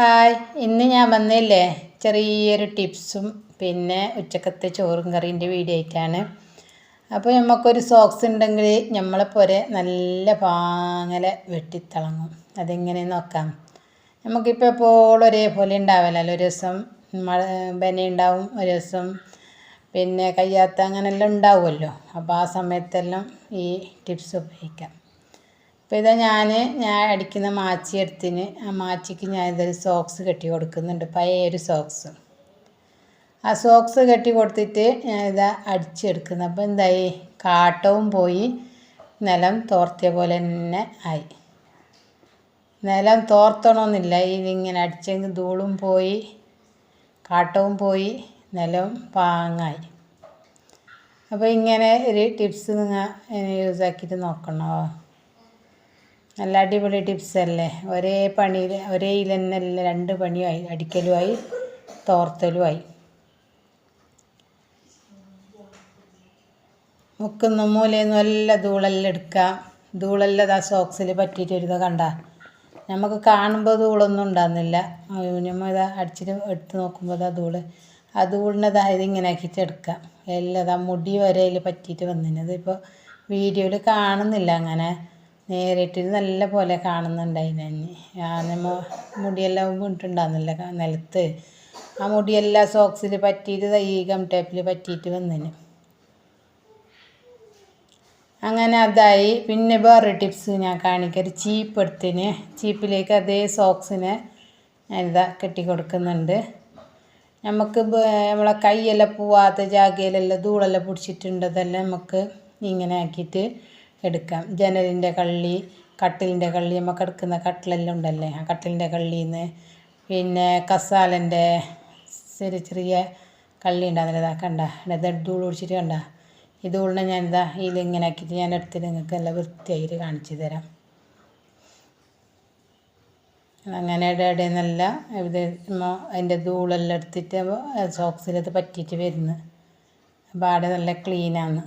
Hi ഇന്ന് ഞാൻ വന്നില്ലേ? ചെറിയൊരു ടിപ്സും പിന്നെ ഉച്ചക്കത്തെ ചോറും കറീന്റെ വീഡിയോ ആയിട്ടാണ് അപ്പോൾ നമുക്കൊരു സോക്സ് ഉണ്ടെങ്കിൽ നമ്മളെ പോലെ നല്ല പാങ്ങലെ വെട്ടിത്തിളങ്ങും. അതെങ്ങനെ നോക്കാം? നമുക്കിപ്പോൾ എപ്പോഴും ഒരേപോലെ ഉണ്ടാവില്ലല്ലോ ഒരു ദിവസം മഴ ഉണ്ടാവും ഒരു ദിവസം പിന്നെ കയ്യാത്ത അങ്ങനെല്ലാം ഉണ്ടാവുമല്ലോ. അപ്പോൾ ആ സമയത്തെല്ലാം ഈ ടിപ്സ് ഉപയോഗിക്കാം. അപ്പോൾ ഇതാ ഞാൻ ഞാൻ അടിക്കുന്ന മാച്ചി എടുത്തിന്. ആ മാച്ചിക്ക് ഞാൻ ഇതൊരു സോക്സ് കെട്ടി കൊടുക്കുന്നുണ്ട്. പഴയ ഒരു സോക്സ് ആ സോക്സ് കെട്ടി കൊടുത്തിട്ട് ഞാൻ ഇതാ അടിച്ചെടുക്കുന്നത് അപ്പോൾ എന്തായി? കാട്ടവും പോയി. നിലം തോർത്തിയ പോലെ തന്നെ ആയി. നിലം തോർത്തണമെന്നില്ല ഇതിങ്ങനെ അടിച്ചെങ്കിൽ ധൂളും പോയി. കാട്ടവും പോയി. നിലവും പാങ്ങായി. അപ്പോൾ ഇങ്ങനെ ഒരു ടിപ്സ് നിങ്ങൾ യൂസ് ആക്കിയിട്ട് നോക്കണോ? നല്ല അടിപൊളി ടിപ്സ് അല്ലേ? ഒരേ പണിയിൽ ഒരേ ഇതിൽ തന്നെ രണ്ട് പണിയായി. അടിക്കലുമായി തോർത്തലുമായി. മുക്കുന്ന മൂലയെന്ന് നല്ല ധൂളെല്ലാം എടുക്കാം ധൂളെല്ലാം ആ സോക്സിൽ പറ്റിയിട്ട് ഒരു കണ്ട? നമുക്ക് കാണുമ്പോൾ ധൂളൊന്നും ഉണ്ടാകുന്നില്ല നമ്മൾ ഇതാ അടിച്ചിട്ട് എടുത്ത് നോക്കുമ്പോൾ ഇതാ ധൂൾ. ആ ധൂളിനതാ ഇതിങ്ങനെ ആക്കിയിട്ട് എടുക്കാം എല്ലാം ഇതാ മുടി വരെ അതിൽ പറ്റിയിട്ട് വന്നിന്. ഇപ്പോൾ വീഡിയോയിൽ കാണുന്നില്ല അങ്ങനെ. നേരിട്ട് നല്ല പോലെ കാണുന്നുണ്ടായിന് നമ്മൾ മുടിയെല്ലാം വീണിട്ടുണ്ടാകുന്നില്ല നിലത്ത്. ആ മുടിയെല്ലാം സോക്സിൽ പറ്റിയിട്ട് ഈ ഗം ടേപ്പിൽ പറ്റിയിട്ട് വന്നിന്. അങ്ങനെ അതായി. പിന്നെ വേറെ ടിപ്സ് ഞാൻ കാണിക്കാം. ചീപ്പ് എടുത്തിന്. ചീപ്പിലേക്ക് അതേ സോക്സിനെ ഞാനിതാ കെട്ടി കൊടുക്കുന്നുണ്ട് നമുക്ക് നമ്മളെ കൈയെല്ലാം പോവാത്ത ജാഗയിലെല്ലാം ധൂളെല്ലാം പിടിച്ചിട്ടുണ്ടതെല്ലാം നമുക്ക് ഇങ്ങനെ ആക്കിയിട്ട് എടുക്കാം. ജനലിന്റെ കള്ളി കട്ടിലിന്റെ കള്ളി നമുക്ക് എടുക്കുന്ന കട്ടിലെല്ലാം ഉണ്ടല്ലേ? ആ കട്ടിലിന്റെ കള്ളിയിൽ നിന്ന് പിന്നെ കസാലന്റെ ചെറിയ ചെറിയ കള്ളി ഉണ്ടാകുന്നില്ല ഇതാ കണ്ട. ഇത് ധൂൾ പിടിച്ചിട്ട് കണ്ട. ഈ ധൂളിനെ ഞാൻ ഇതാ ഇതിലിങ്ങനെ ആക്കിയിട്ട് ഞാൻ എടുത്തിട്ട് നിങ്ങൾക്ക് എല്ലാം വൃത്തിയായിട്ട് കാണിച്ചു തരാം. അങ്ങനെ ഇടയുടെ നല്ല ഇത് അതിന്റെ ധൂളെല്ലാം എടുത്തിട്ട് സോക്സിലത് പറ്റിയിട്ട് വരുന്നു. അപ്പോൾ ആടെ നല്ല ക്ലീനാണ്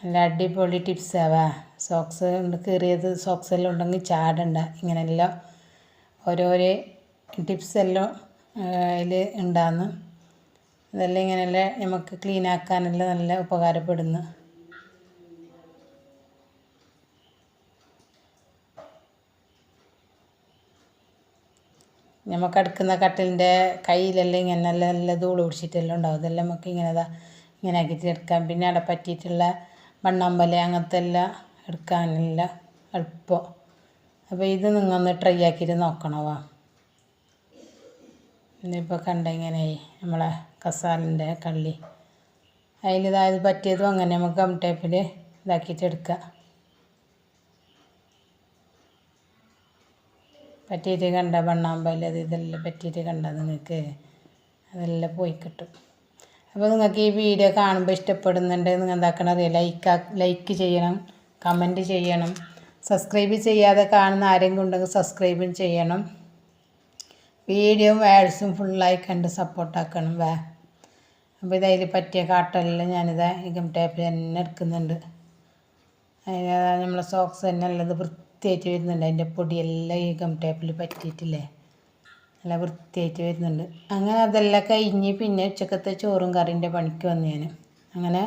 നല്ല അടിപൊളി ടിപ്സാവാ സോക്സ് കീറിയത് സോക്സ് എല്ലാം ഉണ്ടെങ്കിൽ ചാടണ്ട. ഇങ്ങനെല്ലാം ഓരോരോ ടിപ്സ് എല്ലാം അതിൽ ഉണ്ടാകുന്നു ഇതെല്ലാം ഇങ്ങനെയെല്ലാം നമുക്ക് ക്ലീൻ ആക്കാനെല്ലാം നല്ല ഉപകാരപ്പെടുന്നു. നമുക്ക് അടുക്കുന്ന കട്ടിലിന്റെ കയ്യിലെല്ലാം ഇങ്ങനെ നല്ല നല്ല ധൂൾ പിടിച്ചിട്ടെല്ലാം ഉണ്ടാവും. ഇതെല്ലാം നമുക്ക് ഇങ്ങനെ ഇങ്ങനെ ആക്കിയിട്ട് എടുക്കാം. പിന്നെ അവിടെ പറ്റിയിട്ടുള്ള മണ്ണമ്പല അങ്ങനത്തെ എല്ലാം എടുക്കാനല്ല എളുപ്പം. അപ്പോൾ ഇത് നിങ്ങൾ ഒന്ന് ട്രൈ ആക്കിയിട്ട് നോക്കണവാ ഇന്നിപ്പോൾ കണ്ട ഇങ്ങനെ നമ്മളെ കസാലിന്റെ കള്ളി. അതിൽ ഇതായത് പറ്റിയതും അങ്ങനെ നമുക്ക് ഗം ടേപ്പിൽ ഇതാക്കിയിട്ട് എടുക്കാം. പറ്റിയിട്ട് കണ്ട വണ്ണാമ്പല അത് ഇതെല്ലാം പറ്റിയിട്ട് കണ്ട നിങ്ങൾക്ക് അതെല്ലാം പോയി കിട്ടും. അപ്പോൾ നിങ്ങൾക്ക് ഈ വീഡിയോ കാണുമ്പോൾ ഇഷ്ടപ്പെടുന്നുണ്ട് നിങ്ങൾ എന്താക്കണം അറിയാം? ലൈക്ക് ലൈക്ക് ചെയ്യണം കമന്റ് ചെയ്യണം. സബ്സ്ക്രൈബ് ചെയ്യാതെ കാണുന്ന ആരെങ്കിലും ഉണ്ടെങ്കിൽ സബ്സ്ക്രൈബും ചെയ്യണം. വീഡിയോയും ആഡ്സും ഫുള്ളായി കണ്ട് സപ്പോർട്ടാക്കണം വേ. അപ്പോൾ ഇതതിൽ പറ്റിയ കാട്ടെല്ലാം ഞാനിത് ഈ ടേപ്പ് തന്നെ എടുക്കുന്നുണ്ട്. അതിന് നമ്മളെ സോക്സ് തന്നെ നല്ലത് വൃത്തിയായിട്ട് വരുന്നുണ്ട്. അതിന്റെ പൊടിയെല്ലാം ഈ ഗം ടേപ്പിൽ പറ്റിയിട്ടില്ലേ? നല്ല വൃത്തിയായിട്ട് വരുന്നുണ്ട്. അങ്ങനെ അതെല്ലാം കഴിഞ്ഞ് പിന്നെ ഉച്ചക്കത്തെ ചോറും കറിന്റെ പണിക്ക് വന്നു ഞാൻ അങ്ങനെ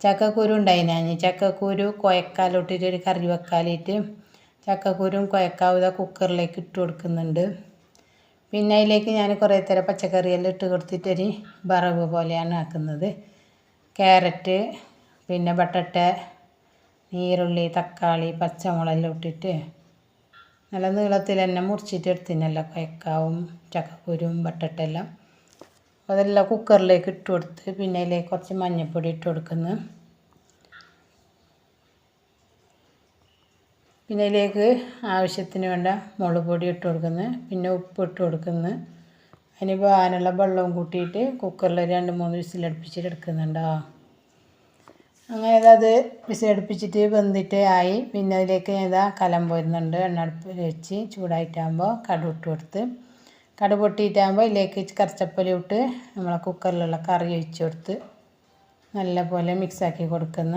ചക്കക്കുരു ഉണ്ടായി ഞാൻ ചക്കക്കുരു കുഴക്കാലോട്ടിട്ട് ഒരു കറി വെക്കാലിട്ട് ചക്കക്കുരും കുഴക്കാവുക കുക്കറിലേക്ക് ഇട്ട് കൊടുക്കുന്നുണ്ട്. പിന്നെ അതിലേക്ക് ഞാൻ കുറേ തരം പച്ചക്കറിയെല്ലാം ഇട്ട് കൊടുത്തിട്ടൊരു വറവ് പോലെയാണ് ആക്കുന്നത്. ക്യാരറ്റ് പിന്നെ ബട്ടട്ട നീരുള്ളി തക്കാളി പച്ചമുളകെല്ലാം ഇട്ടിട്ട് നല്ല നീളത്തിൽ തന്നെ മുറിച്ചിട്ട് എടുത്തിനല്ല കുഴക്കാവും ചക്കക്കുരും വട്ടട്ടെല്ലാം. അപ്പോൾ അതെല്ലാം കുക്കറിലേക്ക് ഇട്ട് കൊടുത്ത് പിന്നെ അതിലേക്ക് കുറച്ച് മഞ്ഞൾപ്പൊടി ഇട്ട് കൊടുക്കുന്നു. പിന്നെ അതിലേക്ക് ആവശ്യത്തിന് വേണ്ട മുളക് പൊടി ഇട്ട് കൊടുക്കുന്നു. പിന്നെ ഉപ്പ് ഇട്ട് കൊടുക്കുന്നു. അതിന് പാനുള്ള വെള്ളവും കൂട്ടിയിട്ട് കുക്കറിൽ രണ്ട് മൂന്ന് വിസിലടുപ്പിച്ചിട്ട് എടുക്കുന്നുണ്ടോ? അങ്ങനെ അത് വിസിലടുപ്പിച്ചിട്ട് വെന്തിട്ട് ആയി. പിന്നെ അതിലേക്ക് ഇതാ കലം പോരുന്നുണ്ട്. എണ്ണ അടുപ്പിൽ വെച്ച് ചൂടായിട്ടാകുമ്പോൾ കടു ഇട്ട് കൊടുത്ത്. കടു പൊട്ടിയിട്ടാകുമ്പോൾ ഇതിലേക്ക് കറച്ചപ്പലി ഇട്ട് നമ്മളെ കുക്കറിലുള്ള കറി ഒഴിച്ചു കൊടുത്ത് നല്ല പോലെ മിക്സാക്കി കൊടുക്കുന്ന.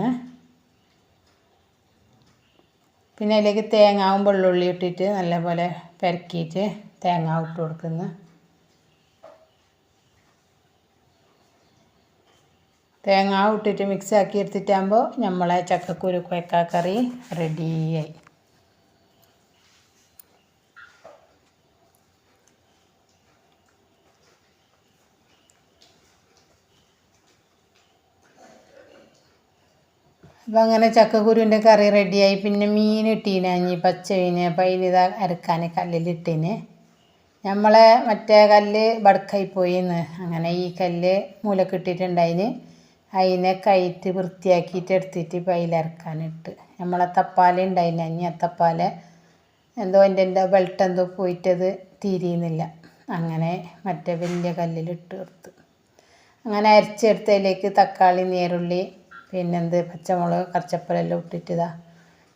പിന്നെ അതിലേക്ക് തേങ്ങാവും വെള്ളുള്ളി ഇട്ടിട്ട് നല്ലപോലെ പെരക്കിയിട്ട് തേങ്ങ ഇട്ട് കൊടുക്കുന്നു. തേങ്ങ ഇട്ടിട്ട് മിക്സ് ആക്കി എടുത്തിട്ടാകുമ്പോൾ നമ്മളെ ചക്കക്കുരു കുഴക്കാക്കറി റെഡിയായി അപ്പം അങ്ങനെ ചക്കക്കുരുവിന്റെ കറി റെഡിയായി പിന്നെ മീൻ ഇട്ടീനെ പച്ച മീൻ അപ്പം അതിനിതാ അരക്കാൻ കല്ലിലിട്ടീന് നമ്മളെ മറ്റേ കല്ല് ബടക്കായി പോയിന്ന്. അങ്ങനെ ഈ കല്ല് മൂലക്കിട്ടിട്ടുണ്ടായിന് അതിനെ കയറ്റ് വൃത്തിയാക്കിയിട്ട് എടുത്തിട്ട് ഇപ്പം അതിലരക്കാനിട്ട് നമ്മളെ തപ്പാല ഉണ്ടായിന് അഞ്ഞ തപ്പാല എന്തോ എന്റെ എന്റെ ബെൽറ്റ് എന്തോ പോയിട്ടത് തിരിയുന്നില്ല അങ്ങനെ മറ്റേ വലിയ കല്ലിലിട്ട് കൊടുത്ത്. അങ്ങനെ അരച്ചെടുത്തതിലേക്ക് തക്കാളി നീരുള്ളി പിന്നെന്ത് പച്ചമുളക് കറിച്ചപ്പലെല്ലാം ഇട്ടിട്ട് ഇതാ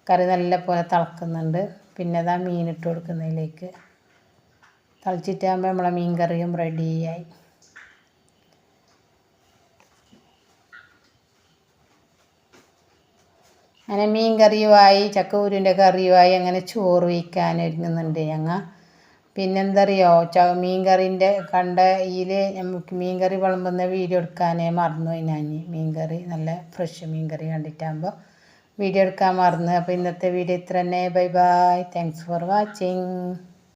കറി നല്ല പോലെ തിളക്കുന്നുണ്ട്. പിന്നെ ഇതാ മീൻ ഇട്ട് കൊടുക്കുന്നതിലേക്ക് തിളച്ചിട്ടാകുമ്പോൾ നമ്മളെ മീൻ കറിയും റെഡിയായി അങ്ങനെ മീൻ കറിയുമായി ചക്കക്കുരുവിന്റെ കറിയുമായി അങ്ങനെ ചോറ് വയ്ക്കാൻ ഒരുങ്ങുന്നുണ്ട് ഞങ്ങൾ പിന്നെന്തറിയോ ച മീൻ കറീന്റെ കണ്ട ഇതിൽ നമുക്ക് മീൻ കറി വിളമ്പുന്ന വീഡിയോ എടുക്കാനേ മറന്നുപോയി ഞാൻ മീൻ കറി നല്ല ഫ്രഷ് മീൻ കറി കണ്ടിട്ടാകുമ്പോൾ വീഡിയോ എടുക്കാൻ മറന്നു. അപ്പോൾ ഇന്നത്തെ വീഡിയോ ഇത്ര തന്നെ bye bye. Thanks for watching